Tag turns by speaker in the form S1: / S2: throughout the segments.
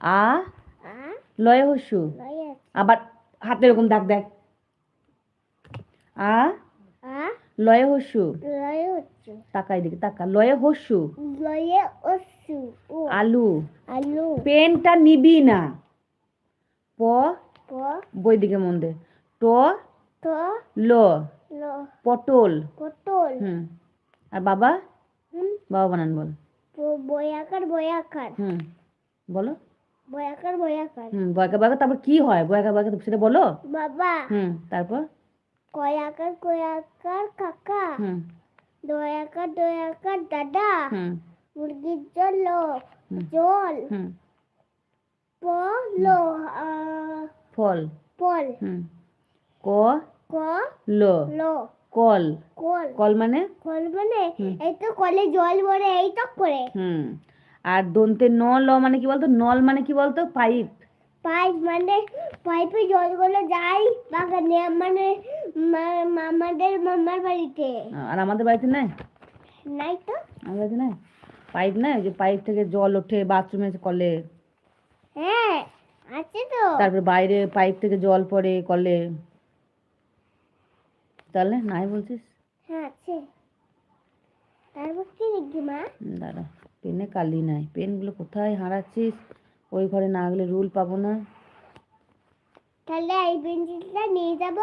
S1: আ? লয়ে
S2: আছে।
S1: আবার হাতে এরকম দাগ দেখ। আ? লয়ে হস্যু
S2: লয় হচ্ছে।
S1: তাকা। লয়ে হস্যু
S2: লয়ে ও।
S1: আলু।
S2: আলু।
S1: পেনটা নিবি না। প?
S2: প?
S1: বই দিকে মন দে। ট?
S2: তো
S1: ল?
S2: ল।
S1: পটল।
S2: পটল।
S1: হুম। আর বাবা?
S2: হুম।
S1: বাবা বানান বল।
S2: ব- বয়াকার বয়াকার
S1: হুম বলো।
S2: বয়াকার বয়াকার
S1: হুম বয়কা বয়কা তারপর কি হয়? বয়কা বয়কা সেটা বলো।
S2: বাবা
S1: হুম তারপর?
S2: কয়াকার কয়াকার কাকা?
S1: হুম।
S2: দয়াকার দয়াকার দাদা?
S1: হুম।
S2: মুরগির জল জল।
S1: হুম।
S2: পল
S1: ফল।
S2: পল
S1: হুম। ক?
S2: ক?
S1: ল।
S2: ল।
S1: কল।
S2: কল।
S1: কল মানে?
S2: কল মানে এই তো কলে জল ভরে এই তো করে।
S1: হুম। আর দন্তে ন ল মানে কি বলতো? নল মানে কি বলতো? পাইপ।
S2: পাইপ মানে পাইপে জলগুলো যায় বাগানে মানে মামার বাড়িতে।
S1: আর আমাদের বাড়িতে নাই?
S2: নাই তো।
S1: আমাদের বাড়িতে নাই? পাইপ নাই? যে পাইপ থেকে জল ওঠে বাথরুমে কলে।
S2: হ্যাঁ আছে তো।
S1: তারপরে বাইরে পাইপ থেকে জল পড়ে কলে। তাহলে নাই বলছিস?
S2: হ্যাঁ আছে। তারপর কি লিখবি মা।
S1: দাঁড়া পেনে কালি নাই। পেনগুলো কোথায় হারাচ্ছিস? ওই ঘরে না গেলে রুল পাবো না।
S2: তাহলে এই পেন্সিলটা নিয়ে যাব।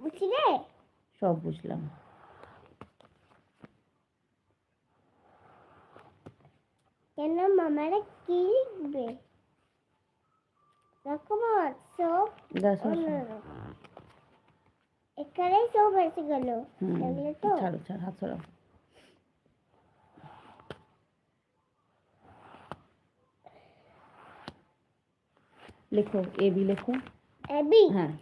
S2: বুঝলি
S1: সব বুঝলাম।
S2: কেন মামারা কি লিখবে? রকম সব
S1: যা সব সব।
S2: অন্যরকম এখানেই সব এসে গেল দেখলে তো?
S1: ছাড়ো ছাড়ো হাত সরাও। লেখো এ বি লেখো।
S2: এবি
S1: হ্যাঁ।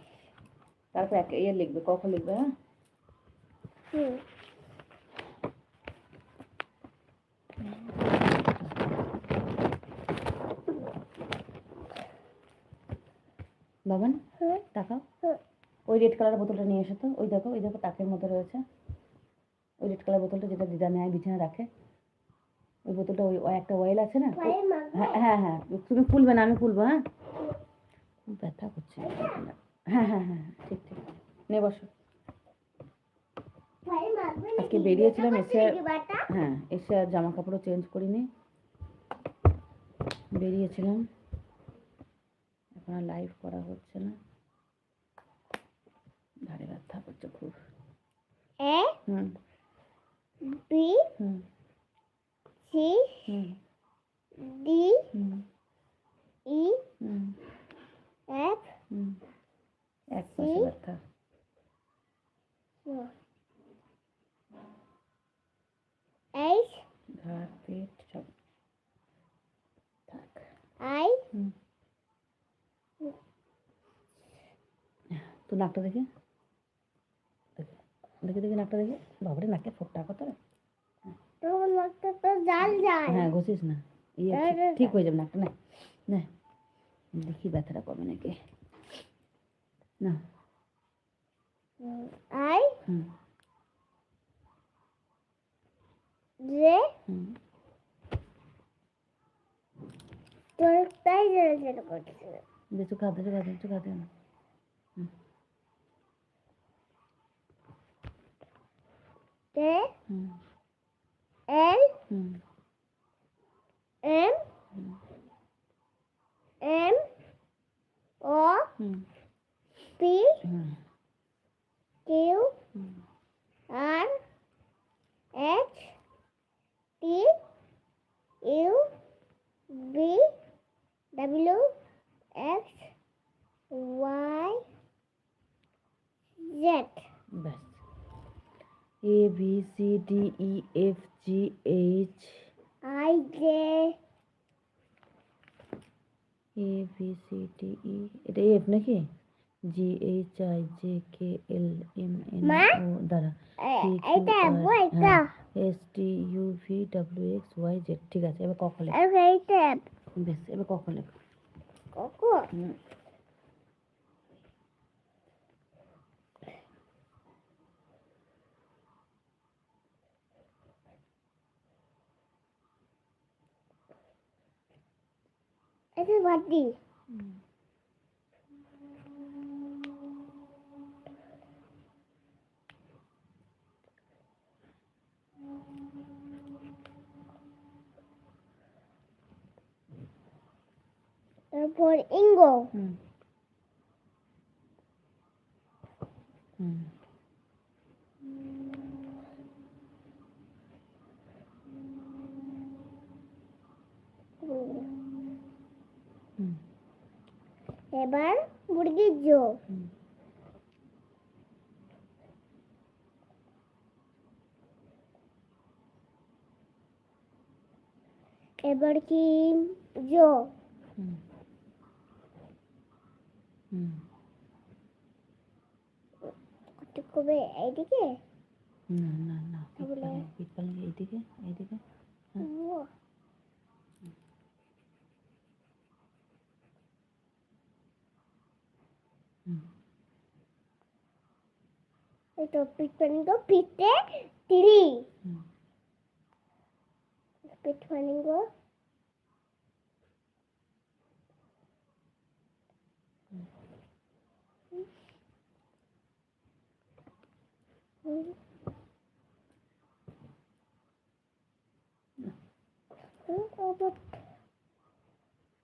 S1: তারপর এক ইয়ে লিখবে কখন লিখবে হ্যাঁ?
S2: হুম।
S1: বাবান
S2: হুম।
S1: ওই রেড কালার বোতলটা নিয়ে এসো তো। ওই দেখো ওই দেখো তাকের মধ্যে রয়েছে। ওই রেড কালার বোতলটা যেটা দিদা নেয় বিছানা রাখে। ওই বোতলটা ওই ওই একটা অয়েল আছে না? হ্যাঁ হ্যাঁ হ্যাঁ। তুমি খুলবে না আমি খুলবো হ্যাঁ? খুব ব্যথা করছে। হ্যাঁ হ্যাঁ হ্যাঁ ঠিক ঠিক। নে বসো। আজকে বেরিয়েছিলাম এসে? হ্যাঁ এসে আর জামা কাপড়ও চেঞ্জ করিনি। বেরিয়েছিলাম। এখন আর লাইভ করা হচ্ছে না। ধারে ব্যথা করছে খুব
S2: A
S1: hmm
S2: B
S1: hmm
S2: C
S1: hmm
S2: D
S1: hmm
S2: E
S1: hmm
S2: F
S1: hmm এক পাশে
S2: হুম।
S1: ব্যথা
S2: এইচ
S1: ঘাড় পেট সব থাক
S2: আই
S1: হুম তুই নাকটা দেখে দেখে দেখে দেখে নাকটা দেখে বাবারে নাকে ফোটটা কত রে।
S2: তো লোকটা তো জাল যায়
S1: হ্যাঁ ঘষিস না। ইয়ে
S2: হ্যাঁ,
S1: ঠিক-
S2: হ্যাঁ,
S1: হয়ে যাবে নাকটা না না। দেখি ব্যথাটা কমে নাকি। না।
S2: আই।
S1: হুম।
S2: তোর তাই জেনে জেনে করছে।
S1: দে চোখা দে চোখা দে।
S2: K L
S1: M
S2: M
S1: O
S2: mm.
S1: P
S2: mm. Q R H T U V W X
S1: Y A B C D E F G H
S2: I J
S1: A B C D E এটা F নাকি? G H I J K L M N
S2: মা?
S1: O দ্বারা
S2: এটা বইটা
S1: S T U V W X Y Z ঠিক আছে এবার কখন লেখ। বেশ এবার কখন লেখ।
S2: কখন
S1: হুম।
S2: এটা বাটি তারপর ইঙ্গো
S1: হুম হুম হুম
S2: এবার মুরগির জো।
S1: হুম
S2: এবার কি জো?
S1: হুম হুম
S2: কত কবে এইদিকে?
S1: না না না পালং এইদিকে এইদিকে হুম।
S2: ও,
S1: হুম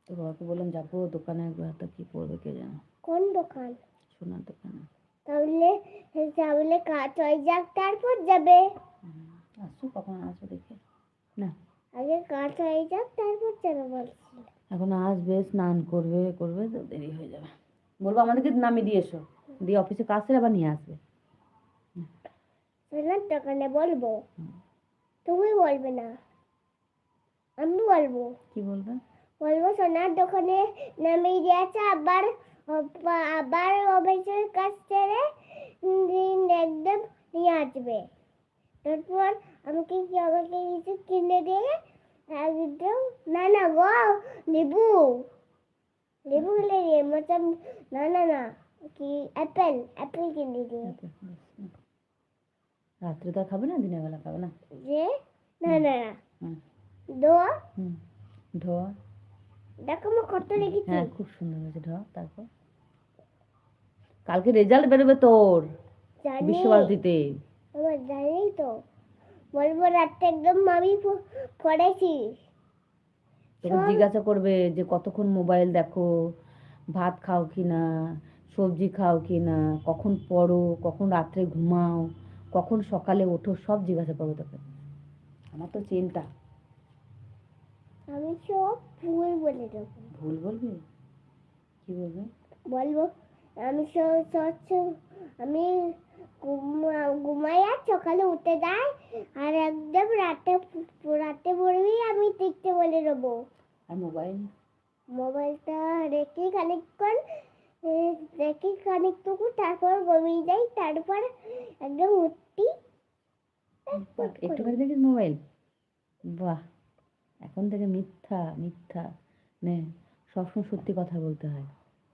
S2: তো
S1: বাবাকে বললাম যাব দোকানে একবার তো কি পড়বে কে জানো?
S2: কোন দোকান?
S1: সোনার দোকানে।
S2: তাহলে তাহলে কাজ হয়ে যাক তারপর যাবে।
S1: আসছো কখন আসো দেখে। না।
S2: আগে কাজ হয়ে যাক তারপর যাবে বলছি।
S1: এখন আসবে স্নান করবে করবে তো দেরি হয়ে যাবে। বলব আমাদেরকে নামিয়ে দিয়ে এসো। দিয়ে অফিসে কাজ সেরে আবার নিয়ে আসবে।
S2: সোনার দোকানে বলব। তুমি বলবে না। আমি বলব।
S1: কি বলবে?
S2: বলব সোনার দোকানে নামিয়ে দিয়েছে আবার আবার অফিসের কাজ ছেড়ে একদম নিয়ে আসবে। তারপর আমাকে কি আমাকে কিছু কিনে দিয়ে একদম না না গো লেবু। লেবু কিনে দিয়ে মতলব না না না কি অ্যাপেল অ্যাপেল কিনে দিয়ে।
S1: হুম। রাত্রে তো খাবে না দিনের বেলা খাবে না?
S2: যে না না না। ধোয়া?
S1: হুম ধোয়া।
S2: দেখো আমি কত লিখেছি
S1: হ্যাঁ খুব সুন্দর হয়েছে ধোয়া তারপর? কালকে রেজাল্ট বেরোবে তোর বিশ্বভারতীতে।
S2: আমার জানি তো। বলব রাত্রে একদম আমি প- পড়েছিস
S1: তোকে জিজ্ঞাসা করবে যে কতক্ষণ মোবাইল দেখো ভাত খাও কি না সবজি খাও কি না কখন পড়ো কখন রাত্রে ঘুমাও কখন সকালে ওঠো সব জিজ্ঞাসা করবে তোকে। আমার তো চিন্তা
S2: আমি সব ভুল বলে দেবো।
S1: ভুল বলবি? কি বলবে?
S2: বলব। আমি আমি ঘুমা- ঘুমাই আর সকালে উঠে যাই আর একদম রাতে রাতে পড়বি আমি দেখতে বলে দেবো।
S1: আর মোবাইল?
S2: মোবাইলটা রেখে খানিকক্ষণ রেখে খানিকটুকু তারপর ঘুমিয়ে যাই তারপর একদম উঠতি
S1: একটুখানি দেখিস মোবাইল। বাহ এখন থেকে মিথ্যা মিথ্যা নে সবসময় সত্যি কথা বলতে হয়।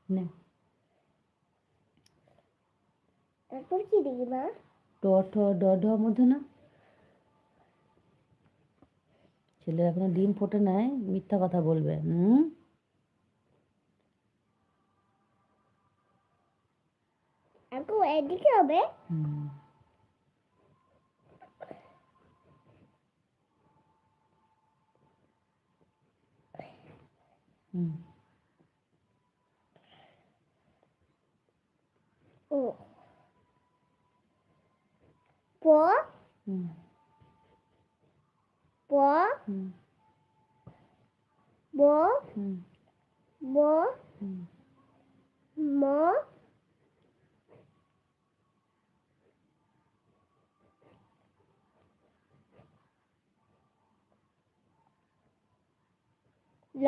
S1: নে।
S2: তারপর কি দেখি মা?
S1: ট ঠ ড ঢ মধ্যে না? ছেলে এখনও ডিম ফোটে নাই মিথ্যা কথা বলবে। হুম?
S2: এখন এদিকে হবে?
S1: হুম। হুম।
S2: ও প প ব ব ম ল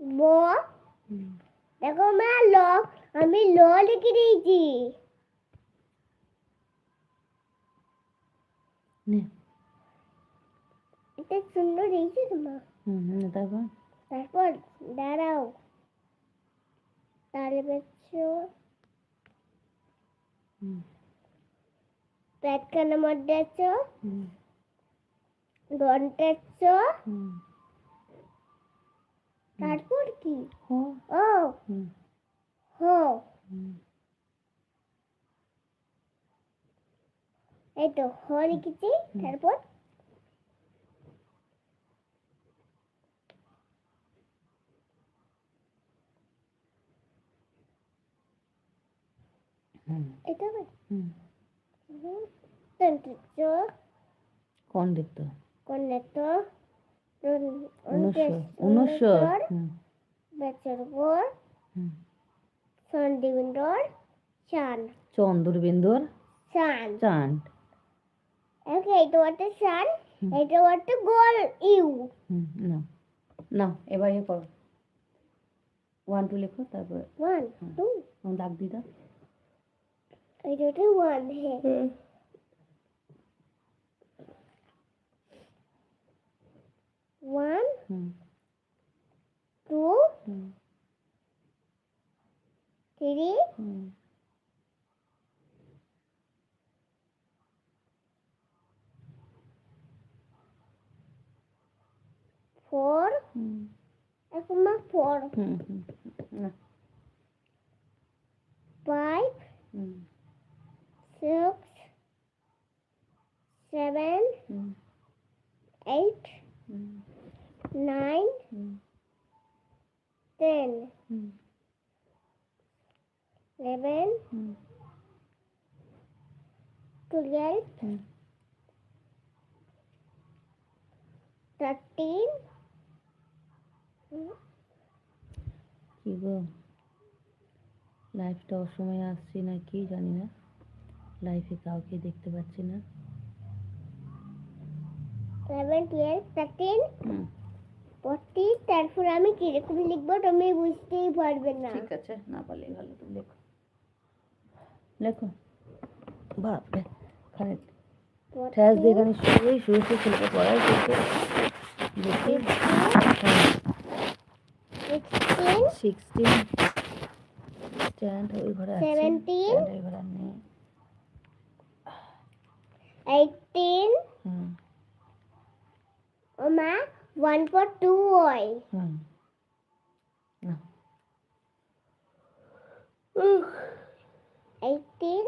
S2: ব দেখো মা ল আমি ল লিখে দিয়েছি।
S1: নে।
S2: এটা সুন্দর
S1: হুম হুম তারপর?
S2: তারপর দাঁড়াও। তাহলে মধ্যে আছো ঘণ্টা আছো তারপর কি? ও। হো। এই তো হ লিখেছি তারপর? এটা হবে
S1: হুম।
S2: তন্ত্র
S1: কোন দেখতো
S2: কন্যাত
S1: উনিশশো উনিশশো হুম।
S2: বেচর পর
S1: হুম।
S2: সন্দিবিন্দর চান
S1: চন্দ্রবিন্দুর?
S2: চান
S1: চাঁদ।
S2: ওকে এটা চান
S1: হুম।
S2: এটা হচ্ছে গোল ইউ
S1: না না এবার ইয়ে করো ওয়ান টু লেখো তারপরে
S2: ওয়ান টু
S1: দাগ দিয়ে দাও
S2: এটা হচ্ছে ওয়ান হ্যাঁ one two three four
S1: hmm
S2: এখন মা ফোর
S1: হুম হুম না
S2: five
S1: hmm
S2: six seven
S1: hmm
S2: eight
S1: hmm
S2: nine
S1: hmm
S2: ten
S1: hmm
S2: eleven
S1: hmm
S2: twelve
S1: hmm
S2: thirteen
S1: কি গো? লাইফটা অসময়ে আসছি না কি জানি না। লাইফে কাউকে দেখতে পাচ্ছি না।
S2: Eleven twelve
S1: thirteen
S2: hmm. তারপর আমি কীরকম লিখব তুমি বুঝতেই পারবে না।
S1: ঠিক আছে না পারলেই ভালো তুমি লেখো। লেখো। বাপরে খানে ঠ্যাস দিয়ে এখানে শুয়ে শুয়ে ছেলেকে পড়াই দেখি।
S2: সিক্সটিন
S1: স্ট্যান্ড ওই ঘরে আছে।
S2: Seventeen.
S1: stand ওই ঘরে নেই
S2: এইটিন
S1: হুম।
S2: ও মা one four
S1: two Y
S2: hmm eighteen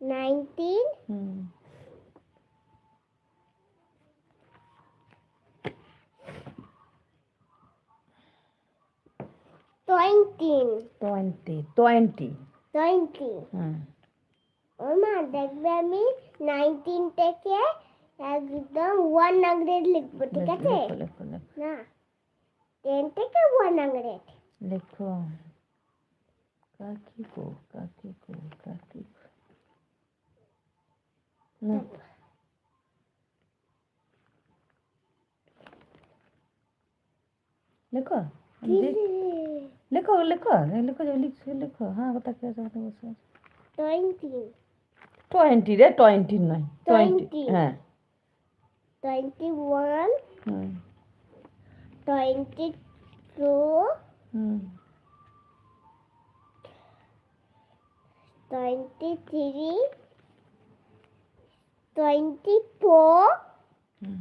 S1: nineteen
S2: hmm.
S1: Twenty twenty
S2: twenty
S1: hmm
S2: ও মা দেখবে আমি নাইনটিন থেকে একদম ওয়ান হান্ড্রেড লিখব ঠিক আছে
S1: লেখো লেখো লেখো
S2: না টেন থেকে ওয়ান হান্ড্রেড
S1: লেখো কাকি কো কাকি কো কাকি কো না লেখো দেখ- লেখো লেখো লেখো যে লিখছো লেখো হ্যাঁ কথা কি আছে কথা বসে আছে
S2: টোয়েন্টি
S1: টোয়েন্টি রে টোয়েন্টি নয় টোয়েন্টি
S2: Twenty.
S1: হ্যাঁ
S2: twenty one
S1: hmm
S2: twenty two
S1: hmm
S2: twenty three twenty four
S1: hmm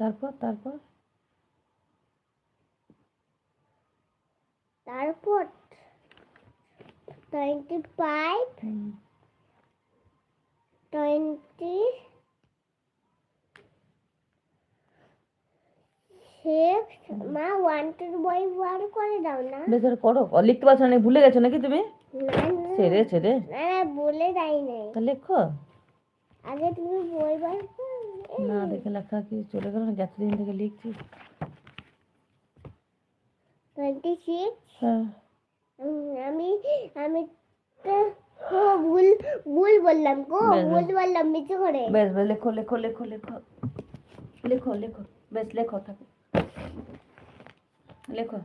S1: তারপর তারপর?
S2: তারপর টোয়েন্টি ফাইভ টোয়েন্টি মা ওয়ান টু বই বার করে দাও না।
S1: করো। লিখতে পারছ না ভুলে গেছো নাকি তুমি? ছেড়ে ছেড়ে।
S2: না বলে দেয় নাই
S1: লেখো।
S2: আগে তুমি বই বার করো।
S1: না দেখে লেখা কি চলে গেল না গেছে দিন থেকে লিখছি।
S2: Twenty six?
S1: হ্যাঁ।
S2: আমি আমি ও ভুল ভুল বললাম গো ভুল বললাম মিছু করে।
S1: বেশ বেশ লেখো লেখো লেখো লেখো। লেখো লেখো বেশ লেখো থাকো। লেখো।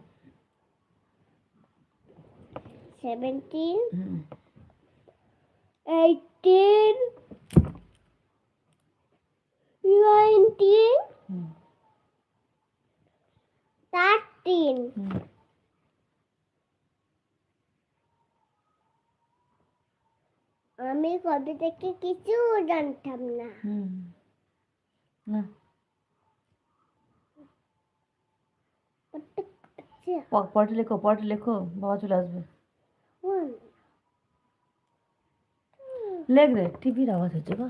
S2: Seventeen eighteen
S1: hmm
S2: thirteen
S1: hmm
S2: আমি আমি কবে থেকে কিছু জানতাম না।
S1: হুম না।
S2: আচ্ছা,
S1: প- লেখো পড়াটা লেখো বাবা চলে আসবে। লেখ রে টিভির আওয়াজ হচ্ছে বা